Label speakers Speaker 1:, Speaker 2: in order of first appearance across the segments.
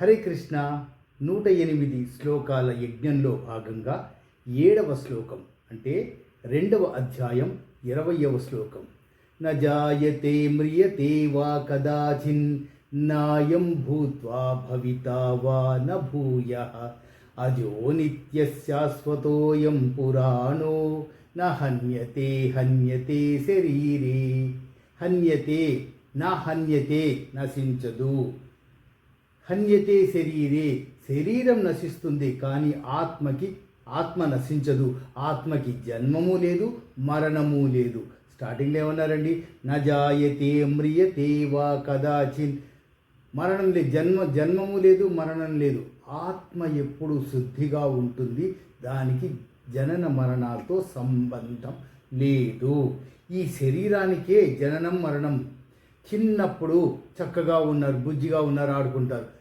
Speaker 1: హరే కృష్ణ నూట ఎనిమిది శ్లోకాల యజ్ఞంలో భాగంగా ఏడవ శ్లోకం అంటే రెండవ అధ్యాయం ఇరవయవ శ్లోకం. న జాయతే మ్రియతే వా కదాచిన్ నాయం భూత్వా భవితా వా న భూయ. అజో నిత్యశాశ్వతోయం పురాణో న హన్యతే హన్యతే శరీరే. హన్యతే నా హన్యతే నశించదు. హన్యతే శరీరే. శరీరం నశిస్తుంది కానీ ఆత్మకి ఆత్మ నశించదు. ఆత్మకి జన్మము లేదు మరణము లేదు. స్టార్టింగ్లో ఏమన్నారండి? నజాయతే మ్రియతే వా కదాచిన్. మరణం లేదు జన్మ జన్మము లేదు మరణం లేదు. ఆత్మ ఎప్పుడు శుద్ధిగా ఉంటుంది. దానికి జనన మరణాలతో సంబంధం లేదు. ఈ శరీరానికే జననం మరణం. చిన్నప్పుడు చక్కగా ఉన్నారు బుజ్జిగా ఉన్నారు ఆడుకుంటారు.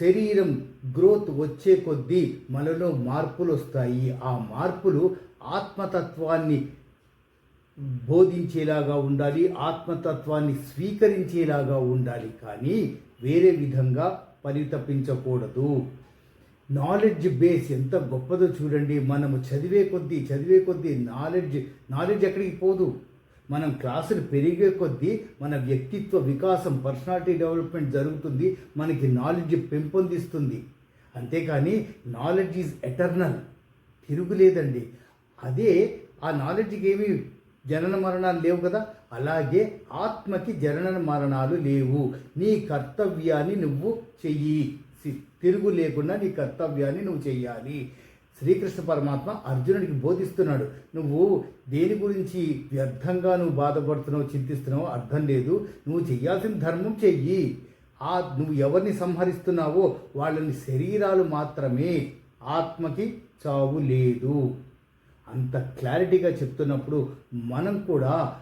Speaker 1: శరీరం గ్రోత్ వచ్చే కొద్దీ మనలో మార్పులు వస్తాయి. ఆ మార్పులు ఆత్మతత్వాన్ని బోధించేలాగా ఉండాలి ఆత్మతత్వాన్ని స్వీకరించేలాగా ఉండాలి. కానీ వేరే విధంగా పరితపించకూడదు. నాలెడ్జ్ బేస్ ఎంత గొప్పదో చూడండి. మనము చదివే కొద్దీ చదివే కొద్దీ నాలెడ్జ్ నాలెడ్జ్ ఎక్కడికి పోదు? మనం క్లాసులు పెరిగే కొద్దీ మన వ్యక్తిత్వ వికాసం పర్సనాలిటీ డెవలప్మెంట్ జరుగుతుంది మనకి నాలెడ్జ్ పెంపొందిస్తుంది. అంతేకాని నాలెడ్జ్ ఈజ్ ఎటర్నల్ తిరుగులేదండి. అదే ఆ నాలెడ్జ్కి ఏమి జనన మరణాలు లేవు కదా? అలాగే ఆత్మకి జనన మరణాలు లేవు. నీ కర్తవ్యాన్ని నువ్వు చెయ్యి. సి- తిరుగు లేకుండా నీ కర్తవ్యాన్ని నువ్వు చెయ్యాలి. శ్రీకృష్ణ పరమాత్మ అర్జునుడికి బోధిస్తున్నాడు. నువ్వు దేని గురించి వ్యర్థంగా నువ్వు బాధపడుతున్నావు చింతిస్తున్నావో అర్థం లేదు. నువ్వు చెయ్యాల్సిన ధర్మం చెయ్యి. ఆ నువ్వు ఎవరిని సంహరిస్తున్నావో వాళ్ళని శరీరాలు మాత్రమే. ఆత్మకి చావు లేదు. అంత క్లారిటీగా చెప్తున్నప్పుడు మనం కూడా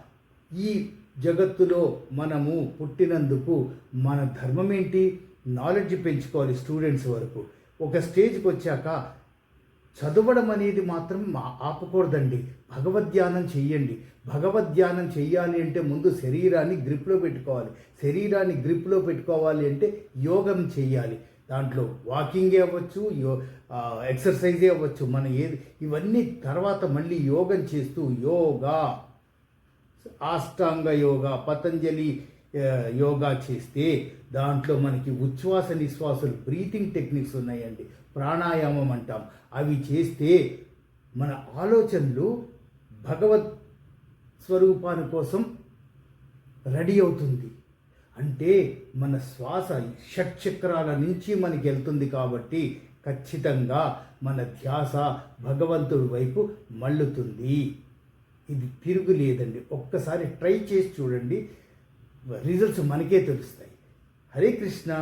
Speaker 1: ఈ జగత్తులో మనము పుట్టినందుకు మన ధర్మం ఏంటి నాలెడ్జ్ పెంచుకోవాలి స్టూడెంట్స్ వరకు. ఒక స్టేజ్కి వచ్చాక చదవడం అనేది మాత్రం మా- ఆపకూడదండి. భగవద్ధ్యానం చెయ్యండి. భగవద్ధ్యానం చెయ్యాలి అంటే ముందు శరీరాన్ని గ్రిప్లో పెట్టుకోవాలి. శరీరాన్ని గ్రిప్లో పెట్టుకోవాలి అంటే యోగం చెయ్యాలి. దాంట్లో వాకింగే అవ్వచ్చు యో ఎక్సర్సైజే అవ్వచ్చు. మన ఏది ఇవన్నీ తర్వాత మళ్ళీ యోగం చేస్తూ యోగా అష్టాంగ యోగా పతంజలి యోగా చేస్తే దాంట్లో మనకి ఉచ్ఛ్వాస నిశ్వాసాలు బ్రీతింగ్ టెక్నిక్స్ ఉన్నాయండి. ప్రాణాయామం అంటాం. అవి చేస్తే మన ఆలోచనలు భగవత్ స్వరూపాని కోసం రెడీ అవుతుంది. అంటే మన శ్వాస షట్చక్రాల నుంచి మనకి వెళ్తుంది కాబట్టి ఖచ్చితంగా మన ధ్యాస భగవంతుడి వైపు మళ్ళుతుంది. ఇది తిరుగులేదండి. ఒక్కసారి ట్రై చేసి చూడండి. రిజల్ట్స్ మనకే తెలుస్తాయి. హరే కృష్ణ.